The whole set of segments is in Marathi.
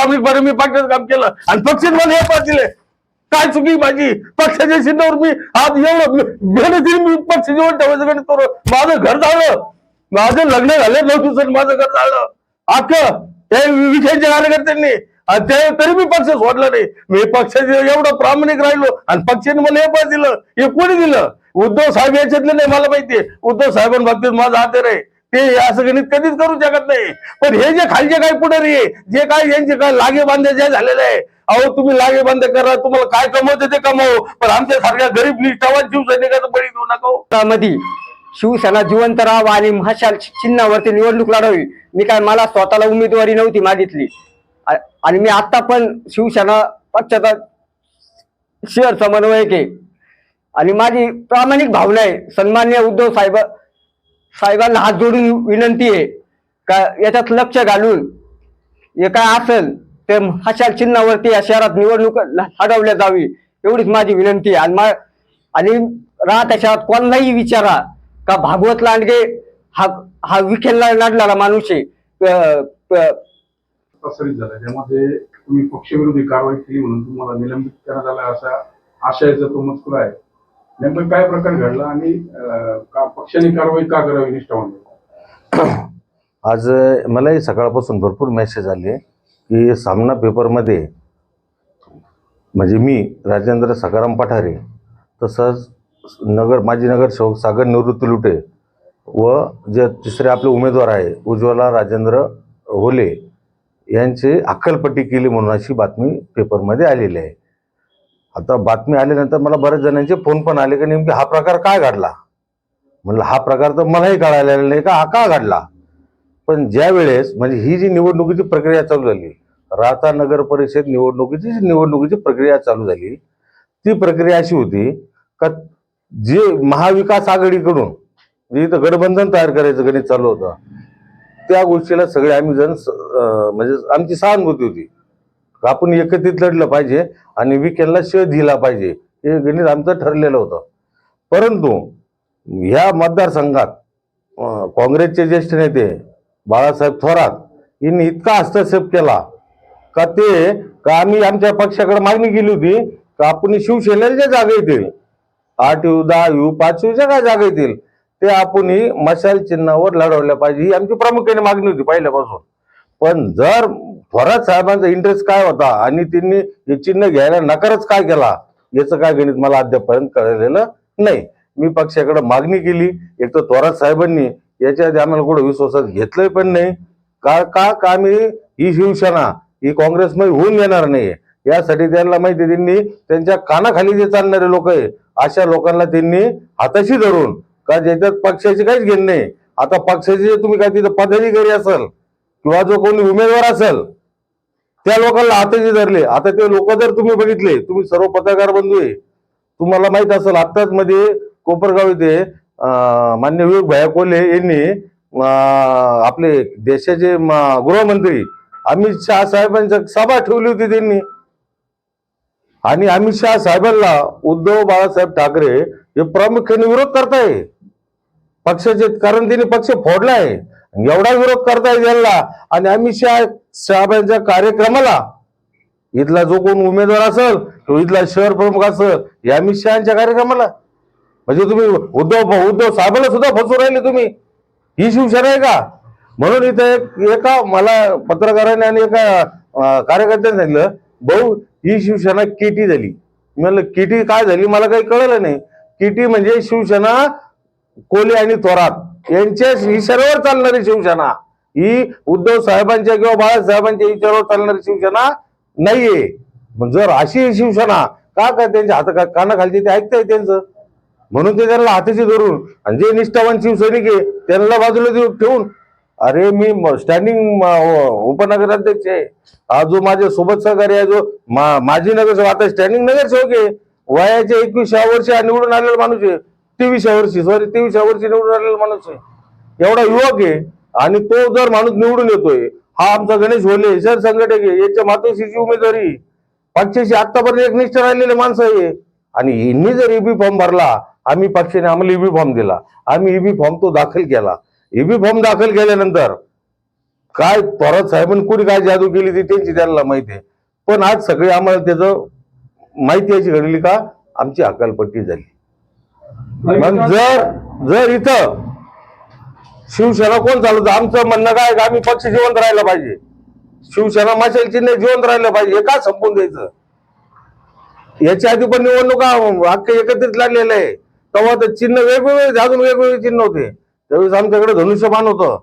प्रामाणिकपणे मी पक्षाचं काम केलं. आणि पक्षाने मला हे पद दिले काय चुकी माझी? पक्षाच्या चिन्हावर मी आज एवढं मेहनतीने मी पक्ष जेवण ठेवायचं गणित करू. माझं घर झालं. माझं लग्न झालं नऊ दिवसात माझं घर झालं. अख्खं हे विखेच्या कार्यकर्त्यांनी. आणि ते तरी मी पक्ष सोडला नाही. मी पक्षाचे एवढं प्रामाणिक राहिलो आणि पक्षाने मला हे पद दिलं. हे कोणी दिलं? उद्धव साहेब याच्यातलं नाही मला माहितीये उद्धव साहेबांबाबतीत माझा आदर आहे. ते असं गणित कधीच करू शकत नाही. पण हे जे खालचे काय पुढारी जे काय यांचे काय लागे बांधे जे झालेले आहे अहो तुम्ही लागे बांधे करा तुम्हाला काय कमवते ते कमव. पण आमच्या सारख्या गरीब निष्ठावान शिवसैनिकाचा बळी देऊ नका हो. मध्ये शिवसेना जिवंत राहावा आणि महाशाल चिन्हावरती निवडणूक लढावी. मी काय मला स्वतःला उमेदवारी नव्हती मागितली. आणि मी आता पण शिवसेना पक्षाचा शहर समन्वयक आहे. आणि माझी प्रामाणिक भावना आहे. सन्मान्य उद्धव साहेब साहेबांना हात जोडून विनंती आहे. का याच्यात लक्ष घालून हे काय असेल ते मशाल चिन्हावरती या शहरात निवडणूक लढवल्या जावी एवढीच माझी विनंती आहे. आणि मा आणि राहत्या शहरात कोणालाही विचारा का भागवत लांडगे हा हा विखेलला लढणारा माणूस आहे. प्रसारित झाला त्यामध्ये तुम्ही पक्षविरोधी कारवाई केली म्हणून तुम्हाला निलंबित करण्यात आला असा आशयाचा तो मजकूर आहे. नेमकं काय प्रकार घडला आणि का पक्षाने कारवाई का करावी निष्ठावान आज मलाही सकाळपासून भरपूर मेसेज आले की सामना पेपरमध्ये म्हणजे मी राजेंद्र सकाराम पठारे तसंच नगर माजी नगरसेवक सागर निवृत्ती लुटे व जे तिसरे आपले उमेदवार आहे उज्ज्वला राजेंद्र होले यांची अक्कलपट्टी केली म्हणून अशी बातमी पेपरमध्ये आलेली आहे. आता बातमी आल्यानंतर मला बऱ्याच जणांचे फोन पण आले की नेमकी हा प्रकार काय घडला? म्हणलं हा प्रकार तर मलाही कळायला नाही का? हा का घडला? पण ज्या वेळेस म्हणजे ही जी निवडणुकीची प्रक्रिया चालू झाली राहता नगर परिषद निवडणुकीची जी निवडणुकीची प्रक्रिया चालू झाली ती प्रक्रिया अशी होती का जे महाविकास आघाडीकडून जे इथं गठबंधन तयार करायचं गणित चालू होतं त्या गोष्टीला सगळे आम्ही जण स- म्हणजे आमची सहानुभूती होती. आपण एकत्रित लढलं पाहिजे आणि विकेंडला शेळ दिला पाहिजे. हे गणित आमचं ठरलेलं होतं. परंतु ह्या मतदारसंघात काँग्रेसचे ज्येष्ठ नेते बाळासाहेब थोरात यांनी इतका हस्तक्षेप केला का ते का आम्ही आमच्या पक्षाकडे मागणी केली होती का आपण शिवसेनेच्या जागा येतील? आठ यू दहा यू पाच यूच्या काय जागा येतील. ते आपण मशाल चिन्हावर लढवल्या पाहिजे ही आमची प्रामुख्याने मागणी होती पहिल्यापासून. पण जर थोरात साहेबांचा इंटरेस्ट काय होता? आणि त्यांनी हे चिन्ह घ्यायला नकारच काय केला? याचं काय गणित मला अद्यापपर्यंत कळलेलं नाही. मी पक्षाकडे मागणी केली. एक तर थोरात साहेबांनी याच्या आधी आम्हाला कुठं विश्वासात घेतलंय पण नाही. का का का आम्ही ही शिवसेना ही काँग्रेसमध्ये होऊन येणार नाही यासाठी त्यांना माहिती त्यांनी त्यांच्या कानाखाली जे चालणारे लोक आहे अशा लोकांना त्यांनी हाताशी धरून का ज्याच्यात पक्षाची काहीच घेण नाही. आता पक्षाचे तुम्ही काय तिथं पदाधिकारी असेल? किंवा जो कोणी उमेदवार असेल त्या लोकांना हाताशी धरले. आता ते लोक जर तुम्ही बघितले तुम्ही सर्व पत्रकार बंधू आहे. तुम्हाला माहीत असेल आत्ताच मध्ये कोपरगाव येथे मान्य विवेक भयाकोले कोल्हे यांनी आपले देशाचे म- गृहमंत्री अमित शहा साहेबांच्या सभा ठेवली होती त्यांनी. आणि अमित शहा साहेबांना उद्धव बाळासाहेब ठाकरे हे प्रामुख्याने विरोध करताय. पक्षाचे कारण त्यांनी पक्ष फोडला आहे. एवढा विरोध करताय त्यांना. आणि अमित शहा साहेबांच्या कार्यक्रमाला इथला जो कोण उमेदवार असेल तो इथला शहर प्रमुख असेल हे अमित शहाच्या कार्यक्रमाला. म्हणजे तुम्ही उद्धव उद्धव साहेबांना सुद्धा फसू राहिले तुम्ही. ही शिवसेना आहे का? म्हणून इथं एक एका मला पत्रकाराने आणि एका कार्यकर्त्याने सांगितलं भाऊ ही शिवसेना केटी झाली. म्हणलं केटी काय झाली? मला काही कळलं नाही. केटी म्हणजे शिवसेना कोले आणि थोरात यांच्या इशाऱ्यावर चालणारी शिवसेना. ही उद्धव साहेबांच्या किंवा बाळासाहेबांच्या इशाऱ्यावर चालणारी शिवसेना नाहीये. जर अशी शिवसेना का काय त्यांच्या हात कानाखालची ते ऐकताय त्यांचं? म्हणून ते त्यांना हाताशी धरून आणि जे निष्ठावान शिवसैनिक आहे त्यांना बाजूला ठेवून अरे मी स्टँडिंग हो, उपनगराध्यक्ष आहे. हा जो माझ्या सोबत सहकारी आहे जो मा- माझी नगरसेवक आता स्टँडिंग नगरसेवक आहे. वयाच्या एकविसव्या वर्ष निवडून आलेला माणूस आहे. तेविसव्या वर्षी सॉरी तेविसव्या वर्षी निवडून आलेला माणूस आहे. एवढा युवक आहे आणि तो जर माणूस निवडून येतोय हा आमचा गणेश होले सर संघटक आहे याच्या मातोश्रीची उमेदवारी पक्षाशी आतापर्यंत एक निष्ठ राहिलेले माणसं आहे. आणि यांनी जर ईबी फॉर्म भरला आम्ही पक्षाने आम्हाला ईबी फॉर्म दिला. आम्ही ईबी फॉर्म तो दाखल केला. ईबी फॉर्म दाखल केल्यानंतर काय परत साहेबांनी कुणी काय जादू केली ती त्यांची त्यांना माहिती आहे. पण आज सगळे आम्हाला त्याचं माहिती याची घडली का आमची अकालपट्टी झाली. मग जर जर इथं शिवसेना कोण चालवत आमचं म्हणणं काय का आम्ही पक्ष जिवंत राहिला पाहिजे? शिवसेना मशाल चिन्ह जिवंत राहिलं पाहिजे हे का संपून द्यायचं? याच्या आधी पण निवडणुका हक्क एकत्रित लागलेले आहे. तेव्हा ते चिन्ह वेगवेगळे अजून वेगवेगळे चिन्ह होते. त्यावेळेस आमच्याकडे धनुष्यबाण होतं.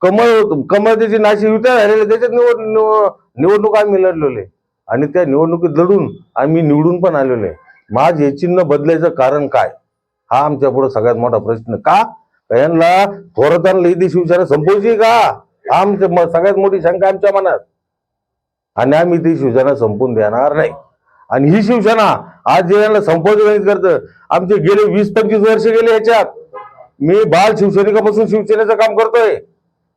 कमळ होतं. कमळ त्याची नाशी युत्या झालेल्या त्याच्यात निवड निव- निवडणूक आम्ही लढलेले आणि त्या निवडणुकीत लढून आम्ही निवडून पण आलेलो आहे. माझ हे चिन्ह बदलायचं कारण काय? हा आमच्या पुढे सगळ्यात मोठा प्रश्न. का? यांना थोरतांना इथे शिवसेना संपवची का? आमच्या सगळ्यात मोठी शंका आमच्या मनात. आणि आम्ही ती शिवसेना संपून देणार नाही. आणि ही शिवसेना आज जे यांना संपवची करतं आमचे गेले वीस पंचवीस वर्ष गेले याच्यात. मी बाल शिवसैनिकापासून शिवसेनेचं काम करतोय.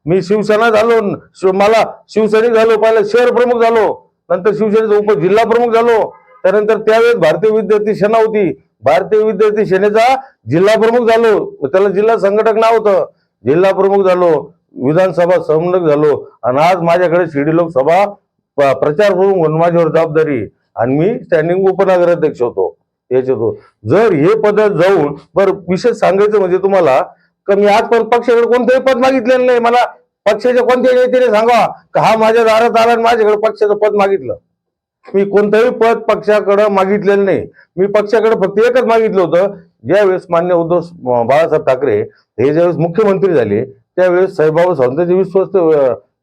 मी शिवसेना झालो मला शिवसैनिक झालो पहिला शहर प्रमुख झालो नंतर शिवसेनेचा उप जिल्हा प्रमुख झालो. त्यानंतर त्यावेळेस भारतीय विद्यार्थी सेना होती. भारतीय विद्यार्थी सेनेचा जिल्हा प्रमुख झालो. त्याला जिल्हा संघटक नाव होतं. जिल्हा प्रमुख झालो. विधानसभा संघटक झालो. आणि आज माझ्याकडे शिर्डी लोकसभा प्रचार प्रमुख म्हणून माझ्यावर जबाबदारी आणि मी स्टँडिंग उपनगराध्यक्ष होतो. याच्यात होतो. जर हे पद जाऊन बरं विशेष सांगायचं म्हणजे तुम्हाला का मी आजपर्यंत पक्षाकडे कोणतंही पद मागितलेलं नाही. मला पक्षाच्या कोणत्याही नेत्याने सांगा का हा माझ्या दारात आला आणि माझ्याकडे पक्षाचं पद मागितलं. मी कोणतंही पद पक्षाकडे मागितलेलं नाही. मी पक्षाकडे फक्त एकच मागितलं होतं. ज्यावेळेस मान्य उद्धव बाळासाहेब ठाकरे हे ज्यावेळेस मुख्यमंत्री झाले त्यावेळेस साईबाबा सावंतांचे विश्वस्त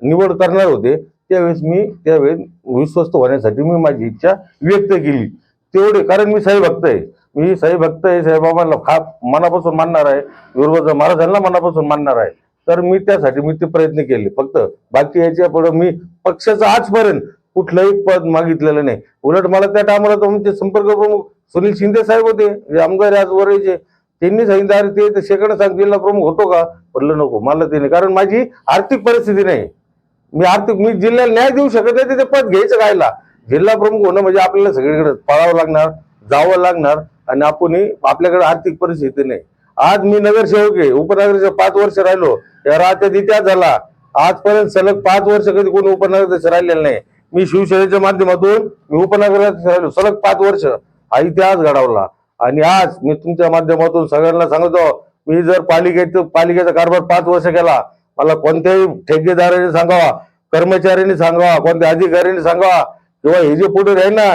निवड करणार होते त्यावेळेस मी त्यावेळेस विश्वस्त होण्यासाठी मी माझी इच्छा व्यक्त केली. तेवढे कारण मी साई भक्त आहे. मी साई भक्त आहे साईबाबांना खा मनापासून मानणार आहे. विरोध महाराजांना मनापासून मानणार आहे. तर मी त्यासाठी मी ते प्रयत्न केले. फक्त बाकी याच्यापुढे मी पक्षाचं आजपर्यंत कुठलंही पद मागितलेलं नाही. उलट मला त्या टायमाला तर म्हणजे संपर्क प्रमुख सुनील शिंदे साहेब होते जे आमदार आज वरचे त्यांनी सांगितलं अरे ते तर सेकंड सांग जिल्हा प्रमुख होतो का? म्हटलं नको मला ते नाही. कारण माझी आर्थिक परिस्थिती नाही. मी आर्थिक मी जिल्ह्याला न्याय देऊ शकत नाही तिथे पद घ्यायचं कायला? जिल्हा प्रमुख होणं म्हणजे आपल्याला सगळीकडे पळावं लागणार जावं लागणार आणि आपणही आपल्याकडे आर्थिक परिस्थिती नाही. आज मी नगरसेवक आहे उपनगराचे पाच वर्ष राहिलो. या राहत्यात इतिहास झाला. आजपर्यंत सलग पाच वर्ष कधी कोणी उपनगराध्यक्ष राहिलेलं नाही. मी शिवसेनेच्या माध्यमातून मी उपनगरात राहिलो सलग पाच वर्ष हा इतिहास घडवला. आणि आज मी तुमच्या माध्यमातून सगळ्यांना सांगतो मी जर पालिकेचं पालिकेचा कारभार पाच वर्ष केला मला कोणत्याही ठेकेदाराने सांगावा कर्मचाऱ्यांनी सांगावा कोणत्या अधिकाऱ्यांनी सांगावा किंवा हे जे पुढे राहील ना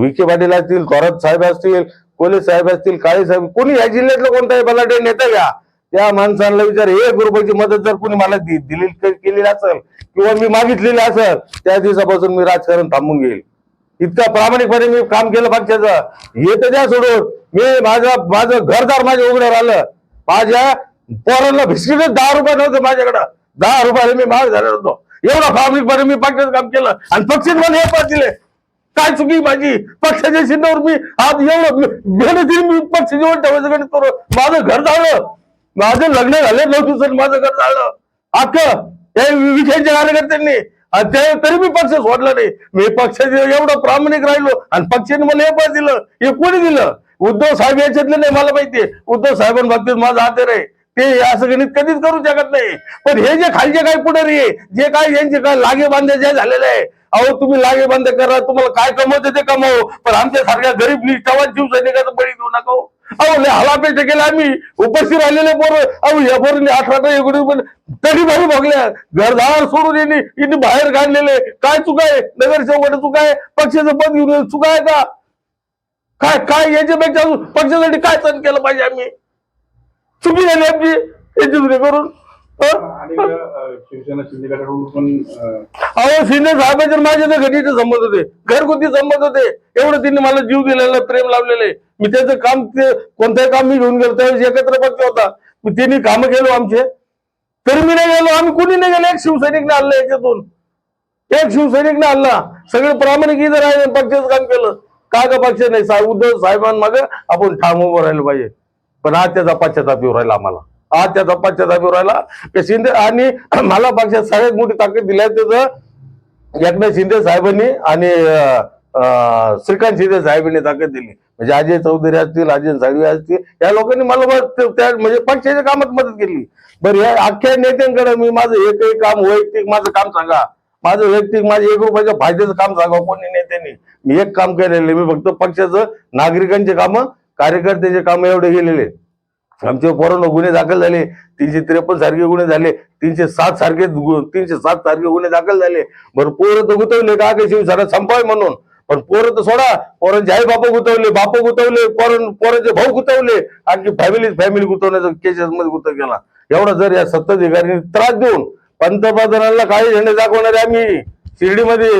विखे पाटील असतील थोरात साहेब असतील कोले साहेब असतील काळे साहेब कोणी या जिल्ह्यातलं कोणताही बलाढ्य नेता घ्या. त्या माणसांना विचार एक रुपयाची मदत जर कोणी मला दिली केलेली असेल किंवा मी मागितलेली असेल त्या दिवसापासून मी राजकारण थांबून घेईल. इतका प्रामाणिकपणे मी काम केलं पक्षाचं. हे तर द्या सोडून. मी माझं माझं घरदार माझ्या उघड्यावर आलं. माझ्या पोरांना बिस्किट दहा रुपये नव्हतं माझ्याकडं. दहा रुपयाला मी माग झालेलो होतो. एवढा प्रामाणिकपणे मी पक्षाचं काम केलं. आणि पक्षात मला हे पद दिले. काय चुकी माझी? पक्षाच्या चिन्हावर मी आज एवढं मेहनतीने मी पक्ष जेवण ठेवायचं गणित करू माझं घर झालं. माझं लग्न झालं नव्हतं सर माझं घर झालं अख्खं या विखेच्या कार्यकर्त्यांनी तरी मी पक्ष सोडला नाही. मी पक्षाचे एवढं प्रामाणिक राहिलो आणि पक्षाने मला हे पण दिलं. हे कोणी दिलं? उद्धव साहेब याच्यातले नाही मला माहितीये उद्धव साहेबांबाबतीत माझा आदर आहे. ते असं गणित कधीच करू शकत नाही. पण हे जे खालचे काय पुढारी जे काय यांचे काय लागे बांधे जे झालेले आहे अहो तुम्ही लागे बंद करा तुम्हाला काय कमवते ते कमावो. पण आमच्या सारख्या गरीब निष्ठावान शिवसैनिकाचं बळी देऊ नका हो. अहो लय हलापेट केले आम्ही. उपस्थित राहिलेले पोरं. अहो या पोरांनी अठरा अठरा एकोणीस पण तरी भाऊ बघल्या घरदार सोडून येणे यांनी बाहेर काढलेले. काय चुका आहे? नगरसेवकाने चुका आहे? पक्षाचं पद घेऊन चुका आहे का? काय काय याच्यापेक्षा पक्षासाठी काय सण केलं पाहिजे आम्ही? चुकी झाली आमची याची करून. अहो शिंदे साहेबांचे माझे तर घडीचे संबंध होते. घरगुती संबंध होते. एवढं त्यांनी मला जीव दिलेला प्रेम लावलेलं. मी त्याचं काम ते कोणतंही काम मी घेऊन गेलो त्यावेळेस एकत्र पक्ष होता. मी त्यांनी कामं केलो आमचे. तरी मी नाही गेलो आम्ही कोणी नाही गेलो. एक शिवसैनिकने आणलं याच्यातून. एक शिवसैनिकने आणला. सगळे प्रामाणिक इथं राहिले पक्षाचं काम केलं. का का पक्ष नाही? साहेब उद्धव साहेबांमागे आपण ठाम उभं राहिलं पाहिजे. पण आज त्याचा पश्चाताप येऊ राहिला आम्हाला. आज त्याचा पश्चाताप राहिला. शिंदे आणि मला पक्षात सगळ्यात मोठी ताकद दिली आहे त्याचं. एकनाथ शिंदे साहेबांनी आणि श्रीकांत शिंदे साहेबांनी ताकद दिली. म्हणजे अजय चौधरी असतील अजय साळवी असतील या लोकांनी मला त्या- म्हणजे पक्षाच्या कामात मदत केली. बरं या अख्ख्या नेत्यांकडे मी माझं एकही काम वैयक्तिक माझं काम सांगा. माझं वैयक्तिक माझ्या एक रुपयाच्या फायद्याचं काम सांगा कोणी नेत्यांनी. मी एक काम केलेलं आहे. मी फक्त पक्षाचं नागरिकांचे कामं कार्यकर्त्याचे कामं एवढे गेलेले आमच्या पोरांना गुन्हे दाखल झाले तीनशे त्रेपन्न सारखे गुन्हे झाले तीनशे सात सारखे तीनशे सात सारखे गुन्हे दाखल झाले. बरं पोरं तर गुतवले का? की शिवसेना संपाय म्हणून. पण पोरं तर सोडा पोरांचे आई बाप गुतवले बाप गुतवले पोरण पोरांचे भाऊ गुतवले आणखी फॅमिली फॅमिली गुतवण्याचा केसेस मध्ये गुतव केला एवढा जर या सत्ताधिकाऱ्यांनी त्रास देऊन पंतप्रधानांना काही झेंडे दाखवणारे आम्ही शिर्डीमध्ये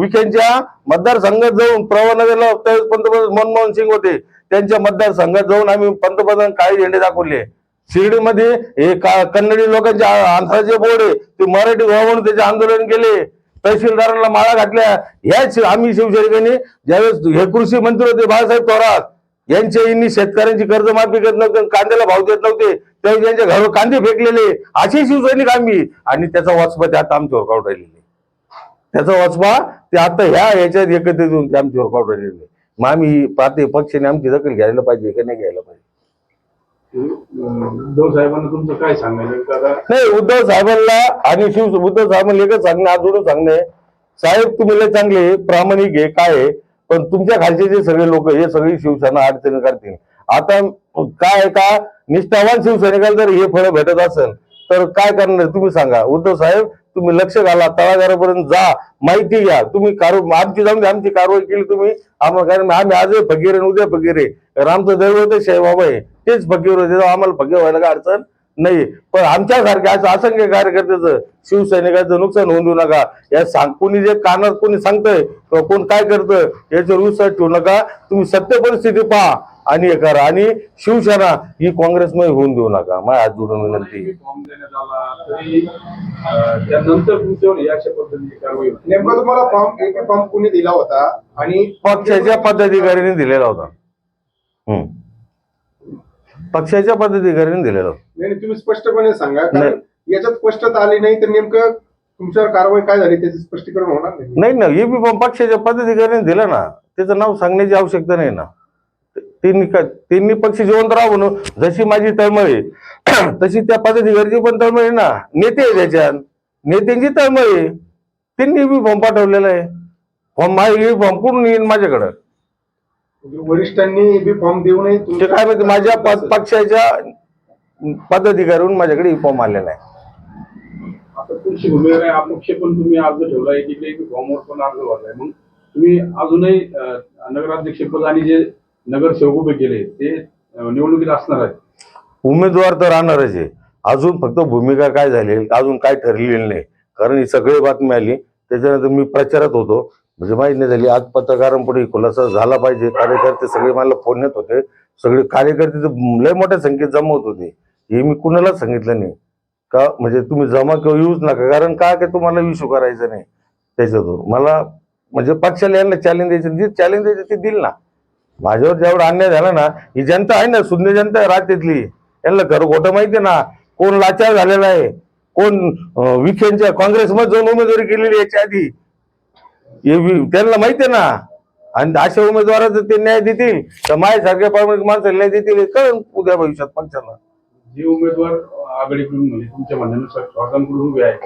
विखेंच्या मतदारसंघात जाऊन प्रवानगरला त्यावेळेस पंतप्रधान मनमोहन सिंग होते. त्यांच्या मतदारसंघात जाऊन आम्ही पंतप्रधान काही झेंडे दाखवले. शिर्डीमध्ये हे का- कन्नडी लोकांचे आ- आंध्राचे बोर्ड आहे. ते मराठी व्हावं म्हणून त्याचे आंदोलन केले. तहसीलदारांना माळा घातल्या. ह्याच आम्ही शिवसैनिकांनी ज्यावेळेस हे कृषी मंत्री होते बाळासाहेब थोरात यांच्या यांनी शेतकऱ्यांची कर्जमाफी करत नव्हते कांद्याला भाव देत नव्हते. त्यावेळी यांच्या घरावर कांदे फेकलेले. असे शिवसैनिक आम्ही. आणि त्याचा वाचपा ते आता आमच्यावर काढून राहिलेले. त्याचा वाचपा ते आता ह्या याच्यात एकत्रित येऊन ते आमच्यावर काढून राहिलेले. मग आम्ही पाहते पक्षाने आमची दखल घ्यायला पाहिजे का नाही घ्यायला पाहिजे. उद्धव साहेबांना तुमचं काय सांगायचं नाही उद्धव साहेबांना आणि शिव उद्धव साहेबांना एकच सांगणे आज जोडून सांगणे साहेब तुम्ही लय चांगले प्रामाणिक आहे काय आहे पण तुमच्या खालचे जे सगळे लोक हे सगळी शिवसेना अडचणी करतील. आता काय का निष्ठावान शिवसैनिकाला जर हे फळं भेटत असेल तर काय करणार तुम्ही सांगा. उद्धव साहेब तुम्ही लक्ष घाला तळागारापर्यंत जा माहिती घ्या. तुम्ही कार आमची जाऊन आमची कारवाई केली तुम्ही. आम्हाला कारण आम्ही आजही फकीर आहे उद्या फकीर आहे. कारण आमचं दैवत बाबा आहे. तेच फकीर होते आम्हाला फकीर व्हायला काय अडचण? नाही पण आमच्यासारख्या असं असंख्य कार्यकर्त्याचं शिवसैनिकाचं नुकसान होऊन देऊ नका. या सांग कोणी जे कानात कोणी सांगतंय किंवा कोण काय करतं याच्यावर विश्वास ठेवू नका. तुम्ही सत्य परिस्थिती पहा आणि हे करा. आणि शिवसेना ही काँग्रेसमध्ये होऊन देऊ नका. माझ्या हात जोडून विनंती. नेमका तुम्हाला फॉर्म एक फॉर्म कुणी दिला होता? आणि पक्षाच्या पदाधिकाऱ्यांनी दिलेला होता. हम्म. पक्षाच्या पदाधिकाऱ्यांनी दिलेला. नाही, नाही, तुम्ही स्पष्टपणे सांगा नाही. कारण याच्यात स्पष्टता आली नाही तर नेमकं तुमच्यावर कारवाई काय झाली त्याचं स्पष्टीकरण होणार नाही. नाही ना हे बी पण पक्षाच्या पदाधिकाऱ्यांनी दिलं ना त्याचं नाव सांगण्याची आवश्यकता नाही ना. त्यांनी का त्यांनी पक्ष जिवंत राहा म्हणून जशी माझी तळमळ आहे तशी त्या पदाधिकाऱ्याची पण तळमळ आहे ना. नेते आहे त्याच्यात. नेत्यांची तळमळ आहे. त्यांनी बी फॉर्म पाठवलेला आहे. फॉर्म माझी फॉर्म कुठून येईल माझ्याकडं? वरिष्ठांनी बी फॉर्म देऊ नये ते काय माहिती माझ्या प- पक्षाच्या पदाधिकाऱ्याहून माझ्याकडे फॉर्म आलेला आहे. आता तुमची भूमिका काय? अपक्ष पण तुम्ही अर्ज फॉर्मवर पण अर्ज भरलाय. मग तुम्ही अजूनही अं, नगराध्यक्षपद आणि जे नगरसेवक उभे केले ते अं, निवडणुकीत असणार आहेत. उमेदवार तर राहणारच आहे. अजून फक्त भूमिका काय झाली अजून काय ठरलेली नाही. कारण ही सगळी बातमी आली त्याच्यानंतर मी प्रचारात होतो. म्हणजे माहीत नाही झाली. आज पत्रकारांपुढे खुलासा झाला पाहिजे. कार्यकर्ते सगळे मला फोन येत होते. सगळे कार्यकर्ते लय मोठ्या संख्येत जमा होत होते. हे मी कुणालाच सांगितलं नाही. का म्हणजे तुम्ही जमा किंवा येऊच नका. कारण का काय तुम्हाला इश्यू करायचं नाही? त्याच्यातून. मला म्हणजे पक्षाला यांना चॅलेंज द्यायचं जे चॅलेंज द्यायचं ते दिल ना. माझ्यावर जेवढा अन्याय झाला ना ही जनता आहे ना शून्य जनता आहे राज्यातली. यांना खरं खोटं माहिती आहे ना. कोण लाचार झालेला आहे. कोण विखेंच्या काँग्रेसमध्ये जाऊन उमेदवारी केलेली याच्या आधी. त्यांना माहिती आहे ना. आणि अशा उमेदवाराचं ते न्याय देतील. तर माझ्यासारख्या प्रामाणिक माणसाला न्याय देतील कळेल उद्या भविष्यात पक्षाला जे उमेदवार आघाडीकडून म्हणजे तुमच्या म्हणण्यानुसार स्वागतांकडून उभे आहेत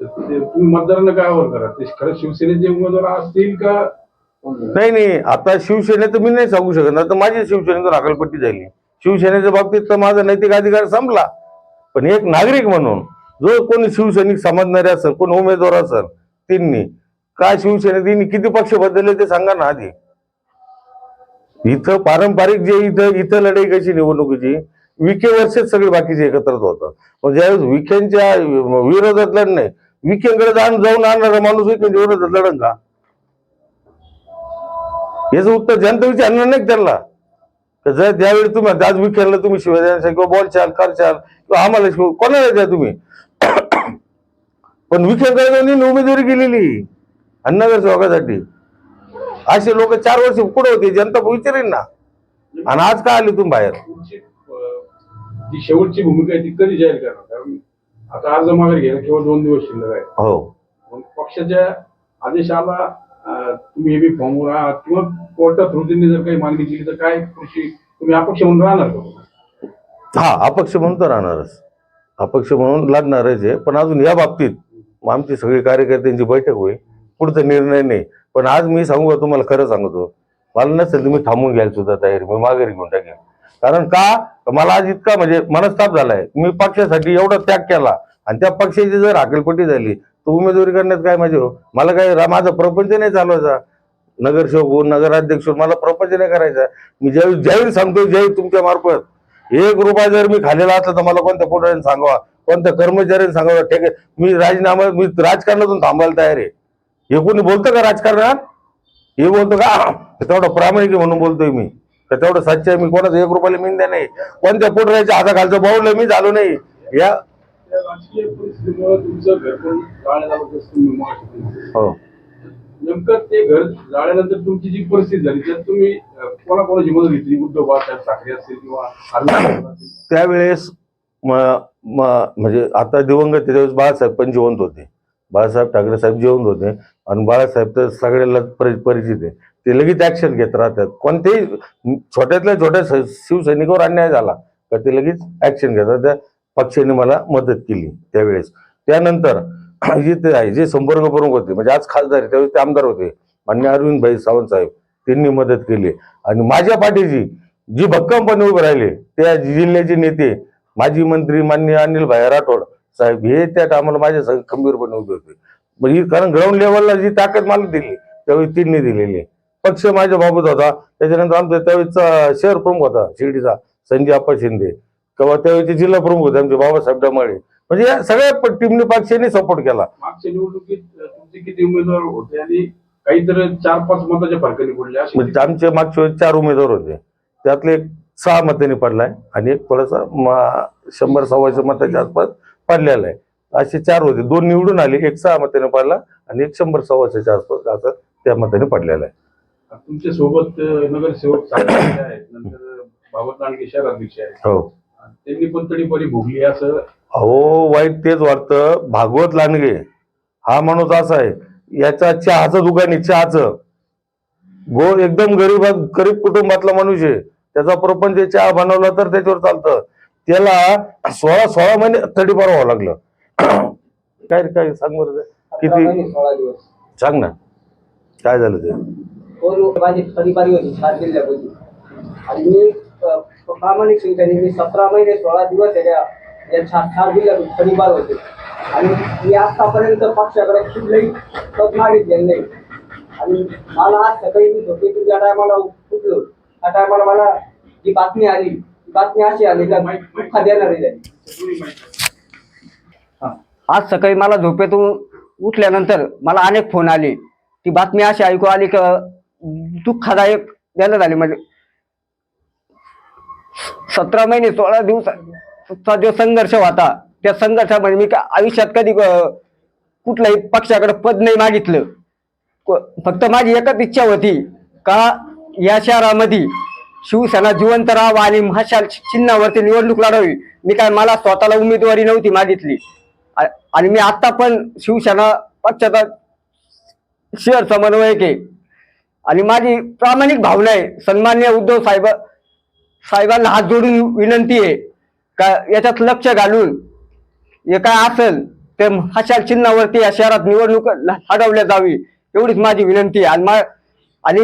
तर ते तुम्ही मतदारांना काय आवाहन करा? ते खरं शिवसेनेचे उमेदवार असतील का? नाही नाही. आता शिवसेनेचं मी नाही सांगू शकत. आता माझी शिवसेनेतून अकलपट्टी झाली. शिवसेनेच्या बाबतीत तर माझा नैतिक अधिकार संपला. पण एक नागरिक म्हणून जो कोणी शिवसैनिक समजणारे असेल कोण उमेदवार असेल त्यांनी काय शिवसेने किती पक्ष बदलले ते सांगा ना आधी. इथं पारंपरिक जे इथं इथं लढाई कशी निवडणुकीची विके वर्षच सगळे बाकीचे एकत्र होतात पण ज्यावेळेस विखेंच्या विरोधात लढणे विखेंकडे जाऊन जाऊन आणणारा माणूस विखेंच्या म्हणजे विरोधात लढण का? याचं उत्तर जनता विचारणार नाही त्यांना? जर त्यावेळी तुम्ही आज विखेरला तुम्ही शिवाय किंवा बोलचाल करचाल किंवा आम्हाला शिव कोणाला द्या तुम्ही? पण विखेकडे जाऊन उमेदवारी केलेली. अन्नगर सेवकासाठी असे लोक चार वर्ष पुढे होते जनता विचारेन ना. आणि आज का आले तुम्ही बाहेर? जी शेवटची भूमिका आहे ती कधी जाहीर करणार? कारण आता अर्ज मागे घ्यायला केवळ दोन दिवस शिल्लक आहे. हो. मग पक्षाच्या आदेशाला अं, तुम्ही एबी फॉर्मवर आहात किंवा कोर्टात रुजूंनी जर काही मागणी केली तर काय कृषी तुम्ही अपक्ष म्हणून राहणार का? हा अपक्ष म्हणून तर राहणारच. अपक्ष म्हणून लागणारच आहे पण अजून या बाबतीत आमची सगळी कार्यकर्त्यांची बैठक होईल. पुढचा निर्णय नाही. पण आज मी सांगू का तुम्हाला खरं सांगतो. मला नसेल तुम्ही थांबून घ्यायला सुद्धा तयारी मी माघारी घेऊन टाकेन. कारण का? मला आज इतका म्हणजे मनस्ताप झालाय. मी पक्षासाठी एवढा त्याग केला. आणि त्या पक्षाची जर हाकलपट्टी झाली तर उमेदवारी करण्यात काय माझे हो? मला काय रा- माझा प्रपंच नाही चालवायचा. नगरसेवक होऊन नगराध्यक्ष होऊन मला प्रपंच नाही करायचा. मी ज्यावेळी जाहीर सांगतो जाहीर तुमच्या मार्फत. एक रुपया जर मी खालेला असला तर मला कोणत्या पोटाने सांगावा? कोणत्या कर्मचाऱ्याने सांगावा? ठीक आहे. मी राजीनामा मी राजकारणातून थांबायला तयार आहे. हे कोणी बोलतं का राजकारणात? हे बोलतो का तेवढं प्रामाणिक म्हणून बोलतोय मी. का तेवढं सच्च आहे मी कोणाचं एक रुपयाला मिळते नाही. कोणत्या पुढऱ्याच्या हाताखालचं बाऊलं मी झालो नाही. या. हो. नेमकं ते घर जाळल्यानंतर तुमची जी परिस्थिती झाली त्यात तुम्ही अं, कोणाकोणाची मदत घेतली? उद्धव बाळासाहेब ठाकरे असतील किंवा अरविंद सावंत असतील? त्यावेळेस म्हणजे आता दिवंगत त्यावेळेस बाळासाहेब पण जिवंत होते. बाळासाहेब ठाकरे साहेब जिवंत होते. आणि बाळासाहेब तर सगळ्याला परि परिचित आहे. ते लगेच ऍक्शन घेत राहतात. कोणतेही छोट्यातल्या छोट्या स- शिवसैनिकावर अन्याय झाला तर ते लगेच ऍक्शन घेतात त्या पक्षाने मला मदत केली त्यावेळेस. त्यानंतर जे ते आहे जे संपर्क प्रमुख होते म्हणजे आज खासदार आहे, त्यावेळेस ते आमदार होते. मान्य अरविंद भाई सावंत साहेब त्यांनी मदत केली. आणि माझ्या पाठीची जी भक्कमपणे उभे राहिले त्या जिल्ह्याचे नेते माजी मंत्री मान्य अनिल भाई राठोड साहेब हे त्या टायमाला माझ्या खंबीरपणे उभे होते. म्हणजे कारण ग्राउंड लेवलला जी ताकद मला दिली त्यावेळी त्यांनी दिलेली. पक्ष माझ्या बाबत होता. त्याच्यानंतर आमचा त्यावेळेचा शहर प्रमुख होता शिर्डीचा संजय आप्पा शिंदे. किंवा त्यावेळेचे जिल्हा प्रमुख होते आमचे बाबासाहेब डमाळे. म्हणजे या सगळ्या टीमने पक्षाने सपोर्ट केला. मागच्या निवडणुकीत तुमचे किती उमेदवार होते आणि काहीतरी चार पाच मताच्या फरकाने पडले म्हणजे आमचे मागच्या वेळेस चार उमेदवार होते. त्यातले एक सहा मतांनी पडलाय आणि एक थोडासा शंभर सव्वाशे मताच्या आसपास पडलेला आहे. असे चार होते. दोन निवडून आले एक सहा मताने पडला आणि एक शंभर सव्वाशेच्या आसपास असं त्या मताने पडलेला आहे. तुमच्यासोबत नगरसेवक आहेत. नंतर लांडगे शहराध्यक्ष आहेत. हो. त्यांनी पण तडीपारी भोगली असं? अहो वाईट तेच वाटतं. भागवत लांडगे हा माणूस असा आहे. याचा चहाचं दुकान आहे चहाचं. गो एकदम गरीब गरीब कुटुंबातला माणूस आहे. त्याचा प्रपंच चहा बनवला तर त्याच्यावर चालतं. त्याला सोळा सोळा महिने तडीपार व्हावं लागलं. काय रे काय सांग बरं ते. किती? सोळा दिवस. सांग ना. काय झालं ते? दोन माझी होती आणि मी अ, प्रामाणिक शिक्षणी मी सतरा महिने सोळा दिवस याच्या या चार चार जिल्ह्यातून खरीबार होते. आणि मी आतापर्यंत पक्षाकडे कुठलंही पद मागितलेलं नाही. आणि मला आज सकाळी मी झोपेतून ज्या टायमाला उठलो. त्या टायमाला मला जी बातमी आली ती बातमी अशी आली का दुःख देणारी आहे. आज सकाळी मला झोपेतून उठल्यानंतर मला अनेक फोन आले. ती बातमी अशी ऐकू आली की दुःखदायक देण्यात आली म्हणजे सतरा महिने सोळा दिवसाचा जो संघर्ष होता. त्या संघर्षामध्ये मी का- आयुष्यात कधी कुठल्याही पक्षाकडे पद नाही मागितलं. फक्त माझी एकच इच्छा होती का या शहरामध्ये शिवसेना जिवंत राहावा आणि महाशाल चिन्हावरती निवडणूक लढावी. मी काय मला स्वतःला उमेदवारी नव्हती मागितली. आणि मी आता पण शिवसेना पक्षाचा शहर समन्वयक आहे. आणि माझी प्रामाणिक भावना आहे. सन्मान्य उद्धव साहेब साहेबांना हात जोडून विनंती आहे का याच्यात लक्ष घालून हे काय असेल ते हशाल चिन्हावरती या शहरात निवडणूक लढवल्या जावी एवढीच माझी विनंती आहे. आणि मा- आणि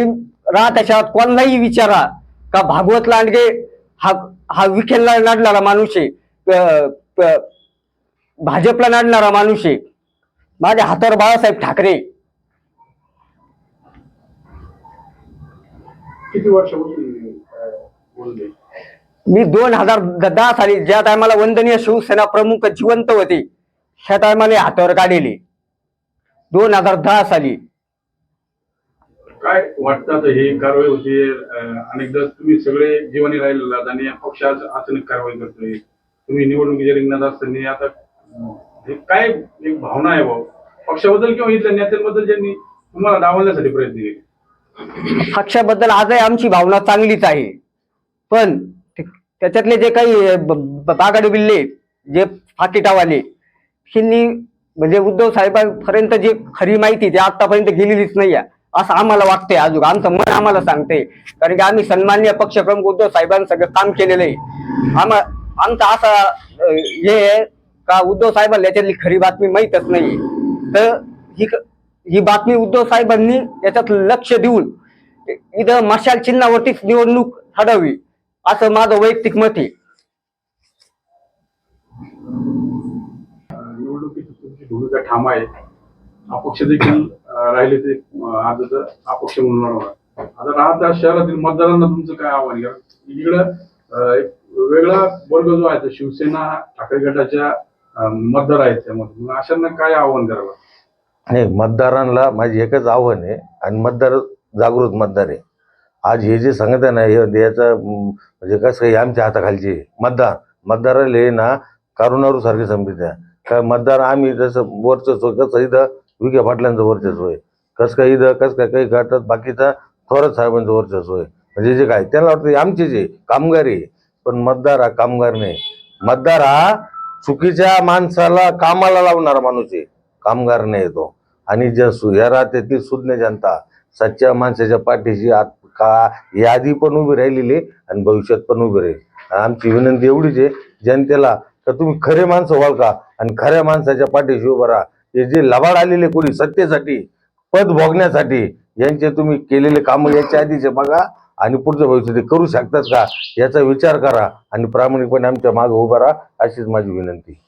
राह शहरात कोणालाही विचारा का भागवत लांडगे हा हा विखेलला लढणारा माणूस आहे. भाजपला लढणारा माणूस आहे. माझ्या हातावर बाळासाहेब ठाकरे. किती वर्षापासून मी दोन हजार दहा साली ज्या टायमाला वंदनीय शिवसेना प्रमुख जिवंत होते त्या टायमाला हातावर काढले. दोन हजार दहा साली. काय वाटतं आता हे कारवाई होते? अनेकदा तुम्ही सगळे जीवनी राहिलेला आणि पक्ष अचानक कारवाई करतोय. तुम्ही निवडणुकीच्या रिंगणात असताना आता हे काय एक भावना आहे भाऊ? पक्षाबद्दल किंवा इथल्या नेत्यांबद्दल ज्यांनी तुम्हाला डावलण्यासाठी प्रयत्न केले? पक्षाबद्दल आजही आमची भावना चांगलीच आहे. पण ते- त्याच्यातले जे काही ब- ब- बागाडे बिल्ले जे फाकिटावाले त्यांनी म्हणजे उद्धव साहेबांपर्यंत जी खरी माहिती ती आतापर्यंत गेलेलीच नाही आहे. असं आम्हाला वाटतंय अजून आमचं मन आम्हाला सांगते कारण की आम्ही सन्मान्य पक्षप्रमुख उद्धव साहेबांनी सगळं काम केलेलं आहे. आम्हा आमचा असा हे आहे का उद्धव साहेबांना याच्यातली खरी बातमी माहीतच नाही तर ही ही बातमी उद्धव साहेबांनी याच्यात लक्ष देऊन इथं मशाल चिन्हावरतीच निवडणूक लढावी असं माझं वैयक्तिक मत आहे. निवडणुकीची तुमची भूमिका ठाम आहे. अपक्ष देखील राहिले ते आज तर अपक्ष म्हणून लढवणार. आता राहत्या शहरातील मतदारांना तुमचं काय आव्हान आहे? इकडं एक वेगळा वर्ग जो आहे तो शिवसेना ठाकरे गटाच्या मतदार आहेत त्यामध्ये. मग अशांना काय आव्हान करावं? नाही मतदारांना माझी एकच आव्हान आहे आणि मतदार जागृत मतदार आहे. आज हे जे सांगत आहे ना हे याचं म्हणजे कसं काही आमच्या हाताखालचे मतदार मतदाराला हे ना कारुणारू सारखे समजत आहे. काय मतदार आम्ही जसं वर्चस्व कसं इथं विखे पाटलांचं वर्चस्व आहे. कसं काय इथं कसं काय काही करतात बाकीचा थोरात साहेबांचं वर्चस्व आहे. म्हणजे जे काय त्यांना वाटतं आमचे जे आहे कामगार आहे. पण मतदार हा कामगार नाही. मतदार हा चुकीच्या माणसाला कामाला लावणारा माणूस आहे. कामगार नाही तो. आणि ज्या सु या सुज्ञ जनता. सच्च्या माणसाच्या पाठीशी आत का यादी पण उभी राहिलेली आहे आणि भविष्यात पण उभी राहील. आमची विनंती एवढीच आहे जनतेला तर तुम्ही खरे माणसं व्हाल का? आणि खऱ्या माणसाच्या पाठीशी उभं राहा. हे जे लबाड आलेले कोणी सत्तेसाठी पद भोगण्यासाठी यांचे तुम्ही केलेले कामं याच्या आधीचे बघा. आणि पुढचं भविष्य ते करू शकतात का? याचा विचार करा आणि प्रामाणिकपणे आमच्या मागे उभा राहा अशीच माझी विनंती.